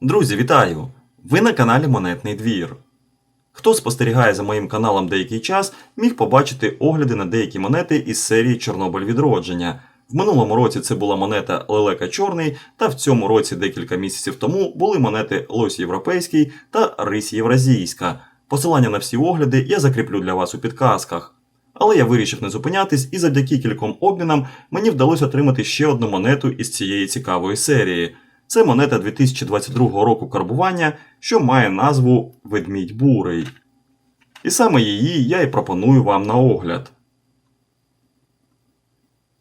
Друзі, вітаю! Ви на каналі Монетний двір. Хто спостерігає за моїм каналом деякий час, міг побачити огляди на деякі монети із серії Чорнобиль відродження. В минулому році це була монета Лелека Чорний, та в цьому році декілька місяців тому були монети Лось Європейський та Рись Євразійська. Посилання на всі огляди я закріплю для вас у підказках. Але я вирішив не зупинятись, і завдяки кільком обмінам мені вдалося отримати ще одну монету із цієї цікавої серії. Це монета 2022 року карбування, що має назву Ведмідь Бурий. І саме її я і пропоную вам на огляд.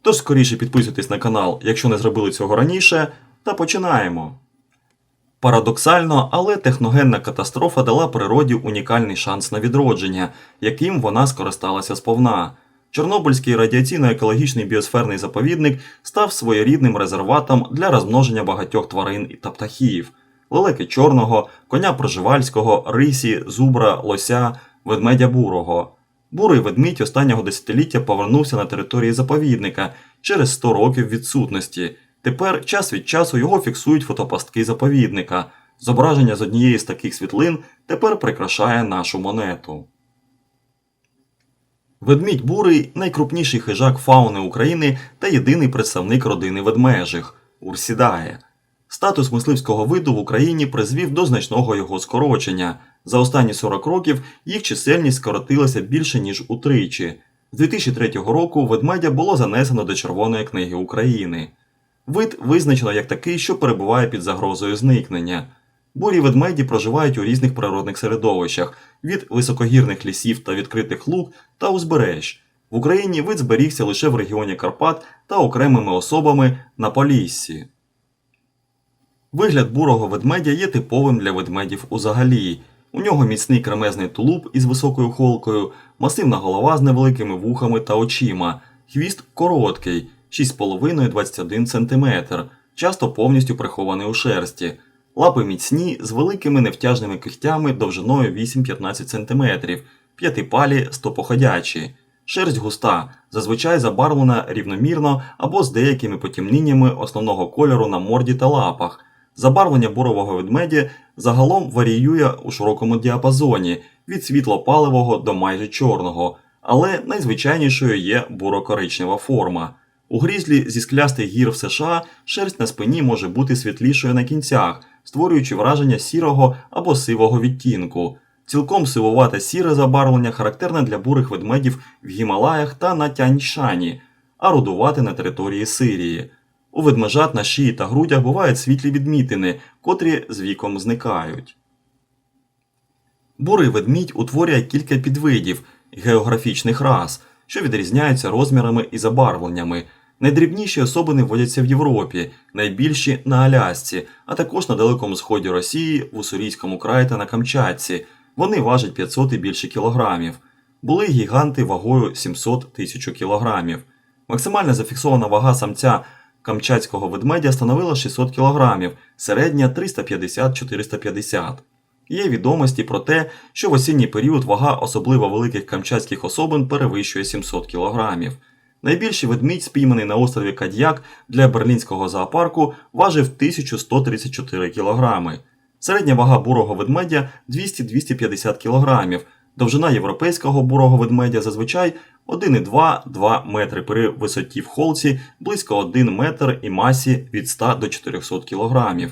Тож скоріше підписуйтесь на канал, якщо не зробили цього раніше, та починаємо. Парадоксально, але техногенна катастрофа дала природі унікальний шанс на відродження, яким вона скористалася сповна. Чорнобильський радіаційно-екологічний біосферний заповідник став своєрідним резерватом для розмноження багатьох тварин та птахів: лелеки чорного, коня проживальського, рисі, зубра, лося, ведмедя бурого. Бурий ведмідь останнього десятиліття повернувся на території заповідника через 100 років відсутності. Тепер час від часу його фіксують фотопастки заповідника. Зображення з однієї з таких світлин тепер прикрашає нашу монету. Ведмідь бурий найкрупніший хижак фауни України та єдиний представник родини ведмежих Урсідає. Статус мисливського виду в Україні призвів до значного його скорочення. За останні 40 років їх чисельність скоротилася більше ніж утричі. З 2003 року ведмедя було занесено до Червоної книги України. Вид визначено як такий, що перебуває під загрозою зникнення. Бурі ведмеді проживають у різних природних середовищах від високогірних лісів та відкритих луг та узбережж. В Україні вид зберігся лише в регіоні Карпат та окремими особами на Поліссі. Вигляд бурого ведмедя є типовим для ведмедів узагалі. У нього міцний кремезний тулуб із високою холкою, масивна голова з невеликими вухами та очима, хвіст короткий 6,5-21 см, часто повністю прихований у шерсті. Лапи міцні з великими невтяжними кихтями довжиною 8-15 см, п'ятипалі стопоходячі. Шерсть густа, зазвичай забарвлена рівномірно або з деякими потемніннями основного кольору на морді та лапах. Забарвлення бурового ведмедя загалом варіює у широкому діапазоні від світло-паливого до майже чорного, але найзвичайнішою є буро-коричнева форма. У грізлі зі склястих гір в США шерсть на спині може бути світлішою на кінцях, створюючи враження сірого або сивого відтінку. Цілком сивувате сіре забарвлення характерне для бурих ведмедів в Гімалаях та на Тяньшані, а рудувате на території Сирії. У ведмежат на шиї та грудях бувають світлі відмітини, котрі з віком зникають. Бурий ведмідь утворює кілька підвидів географічних рас, що відрізняються розмірами і забарвленнями. Найдрібніші особини водяться в Європі, найбільші на Алясці, а також на Далекому Сході Росії, в Уссурійському краї та на Камчатці. Вони важать 500 і більше кілограмів. Були гіганти вагою 700 тисяч кілограмів. Максимальна зафіксована вага самця камчатського ведмедя становила 600 кг, середня 350-450 Є відомості про те, що в осінній період вага особливо великих камчатських особин перевищує 700 кг. Найбільший ведмідь, спійманий на острові Кадьяк для берлінського зоопарку, важив 1134 кг. Середня вага бурого ведмедя 200-250 кг. Довжина європейського бурого ведмедя зазвичай 1,2-2 метри при висоті в холці, близько 1 метр і масі від 100 до 400 кг.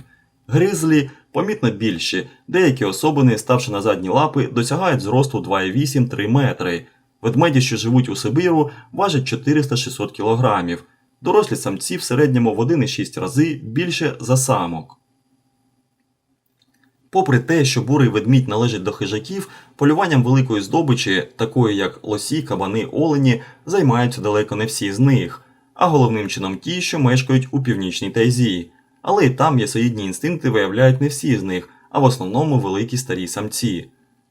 Гризлі помітно більші, деякі особини, ставши на задні лапи, досягають зросту 2,8-3 метри. Ведмеді, що живуть у Сибіру, важать 400-600 кг. Дорослі самці в середньому в 1,6 рази більше за самок. Попри те, що бурий ведмідь належить до хижаків, полюванням великої здобичі, такої як лосі, кабани, олені, займаються далеко не всі з них, а головним чином ті, що мешкають у північній тайзі. Але і там ясоїдні інстинкти виявляють не всі з них, а в основному великі старі самці.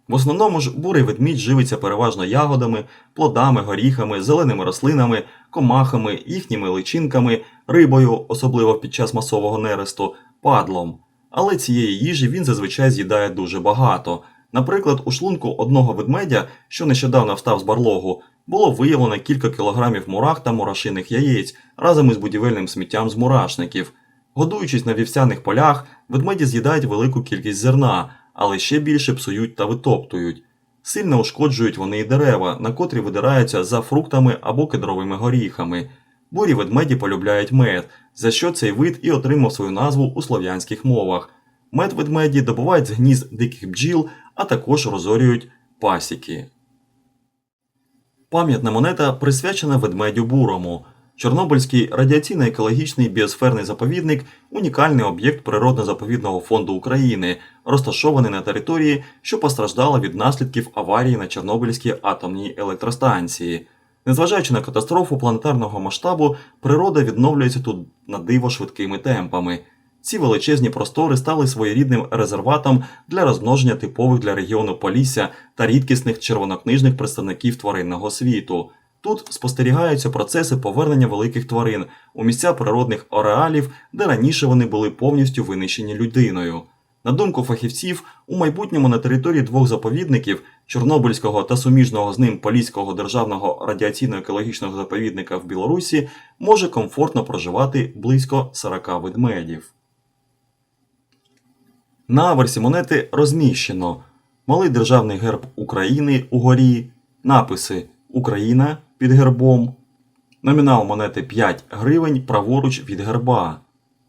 В основному ж бурий ведмідь живиться переважно ягодами, плодами, горіхами, зеленими рослинами, комахами, їхніми личинками, рибою, особливо під час масового нересту, падлом. Але цієї їжі він зазвичай з'їдає дуже багато. Наприклад, у шлунку одного ведмедя, що нещодавно встав з барлогу, було виявлено кілька кілограмів мурах та мурашиних яєць разом із будівельним сміттям з мурашників. Годуючись на вівсяних полях, ведмеді з'їдають велику кількість зерна, але ще більше псують та витоптують. Сильно ушкоджують вони і дерева, на котрі видираються за фруктами або кедровими горіхами. Бурі ведмеді полюбляють мед, за що цей вид і отримав свою назву у слов'янських мовах. Мед ведмеді добувають з гнізд диких бджіл, а також розорюють пасіки. Пам'ятна монета присвячена ведмедю бурому. Чорнобильський радіаційно-екологічний біосферний заповідник унікальний об'єкт природно-заповідного фонду України, розташований на території, що постраждала від наслідків аварії на Чорнобильській атомній електростанції. Незважаючи на катастрофу планетарного масштабу, природа відновлюється тут на диво швидкими темпами. Ці величезні простори стали своєрідним резерватом для розмноження типових для регіону Полісся та рідкісних червонокнижних представників тваринного світу. Тут спостерігаються процеси повернення великих тварин у місця природних ореалів, де раніше вони були повністю винищені людиною. На думку фахівців, у майбутньому на території двох заповідників Чорнобильського та суміжного з ним Поліського державного радіаційно-екологічного заповідника в Білорусі може комфортно проживати близько 40 ведмедів. На аверсі монети розміщено малий державний герб України угорі, написи Україна під гербом, номінал монети 5 гривень праворуч від герба.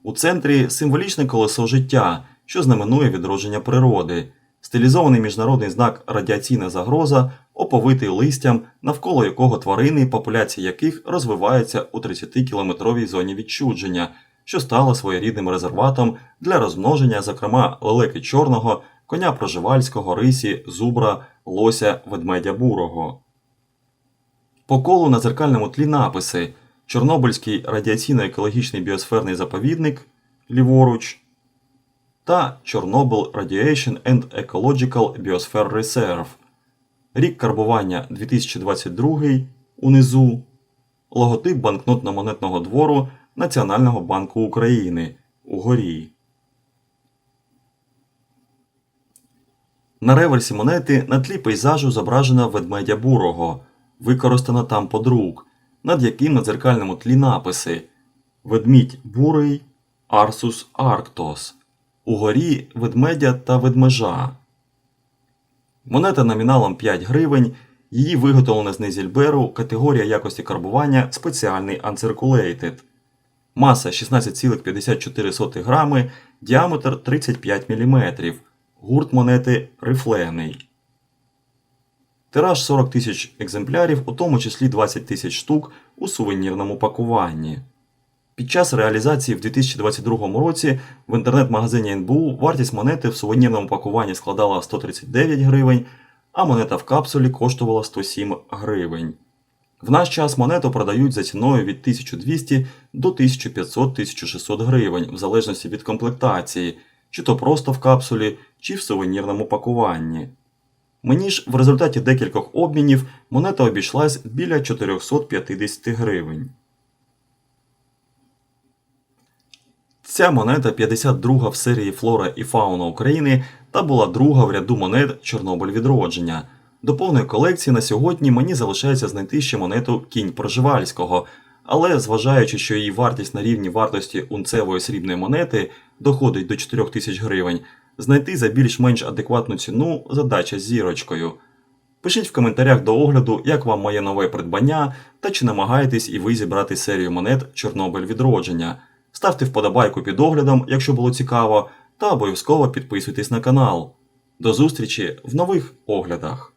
У центрі символічне колесо життя, що знаменує відродження природи, стилізований міжнародний знак радіаційна загроза, оповитий листям, навколо якого тварини, популяція яких розвиваються у 30-кілометровій зоні відчудження, що стала своєрідним резерватом для розмноження, зокрема лелеки чорного, коня проживальського, рисі, зубра, лося, ведмедя бурого. По колу на дзеркальному тлі написи Чорнобильський радіаційно-екологічний біосферний заповідник ліворуч та Чорнобиль Radiation and Ecological Biosphere Reserve. Рік карбування 2022 унизу. Логотип банкнотно-монетного двору Національного банку України угорі. На реверсі монети на тлі пейзажу зображено ведмедя бурого. Використано там подрук, над яким на дзеркальному тлі написи Ведмідь бурий, Арсус Арктос. Угорі ведмедя та ведмежа. Монета номіналом 5 гривень. Її виготовлено з низільберу, категорія якості карбування спеціальний Uncirculated. Маса 16,54 грами, діаметр 35 мм. Гурт монети рифлений. Тираж 40 тисяч екземплярів, у тому числі 20 тисяч штук у сувенірному пакуванні. Під час реалізації в 2022 році в інтернет-магазині НБУ вартість монети в сувенірному пакуванні складала 139 гривень, а монета в капсулі коштувала 107 гривень. В наш час монету продають за ціною від 1200 до 1500-1600 гривень, в залежності від комплектації, чи то просто в капсулі, чи в сувенірному пакуванні. Мені ж в результаті декількох обмінів монета обійшлась біля 450 гривень. Ця монета 52 в серії Флора і Фауна України та була друга в ряду монет Чорнобиль відродження. До повної колекції на сьогодні мені залишається знайти ще монету Кінь Проживальського, але зважаючи, що її вартість на рівні вартості унцевої срібної монети доходить до 4 тисяч гривень, знайти за більш-менш адекватну ціну задача з зірочкою. Пишіть в коментарях до огляду, як вам моє нове придбання та чи намагаєтесь і ви зібрати серію монет Чорнобиль відродження. Ставте вподобайку під оглядом, якщо було цікаво, та обов'язково підписуйтесь на канал. До зустрічі в нових оглядах!